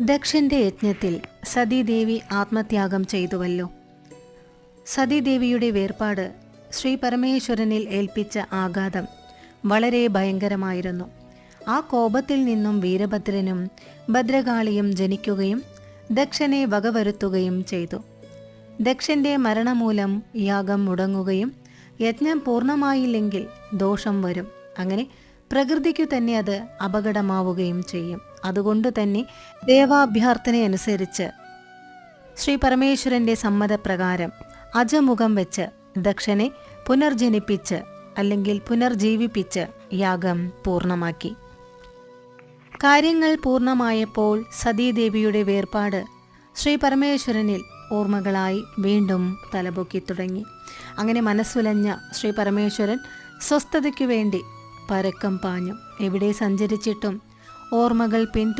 ദക്ഷന്റെ യജ്ഞത്തിൽ സതീദേവി ആത്മത്യാഗം ചെയ്തുവല്ലോ. സതീദേവിയുടെ വേർപാട് ശ്രീ പരമേശ്വരനിൽ ഏൽപ്പിച്ച ആഘാതം വളരെ ഭയങ്കരമായിരുന്നു. ആ കോപത്തിൽ നിന്നും വീരഭദ്രനും ഭദ്രകാളിയും ജനിക്കുകയും ദക്ഷനെ വകവരുത്തുകയും ചെയ്തു. ദക്ഷന്റെ മരണമൂലം യാഗം മുടങ്ങുകയും യജ്ഞം പൂർണമായില്ലെങ്കിൽ ദോഷം വരും. അങ്ങനെ പ്രകൃതിക്കു തന്നെ അത് അപകടമാവുകയും ചെയ്യും. അതുകൊണ്ട് തന്നെ ദേവാഭ്യർത്ഥനയനുസരിച്ച് ശ്രീ പരമേശ്വരന്റെ സമ്മതപ്രകാരം അജമുഖം വെച്ച് ദക്ഷനെ പുനർജനിപ്പിച്ച് അല്ലെങ്കിൽ പുനർജീവിപ്പിച്ച് യാഗം പൂർണമാക്കി. കാര്യങ്ങൾ പൂർണമായപ്പോൾ സതീദേവിയുടെ വേർപാട് ശ്രീ പരമേശ്വരനിൽ ഓർമ്മകളായി വീണ്ടും തലപൊക്കി തുടങ്ങി. അങ്ങനെ മനസ്സുലഞ്ഞ ശ്രീ പരമേശ്വരൻ സ്വസ്ഥതയ്ക്കു വേണ്ടി പരക്കം പാഞ്ഞു. എവിടെ സഞ്ചരിച്ചിട്ടും ഓർമ്മകൾ പിന്തു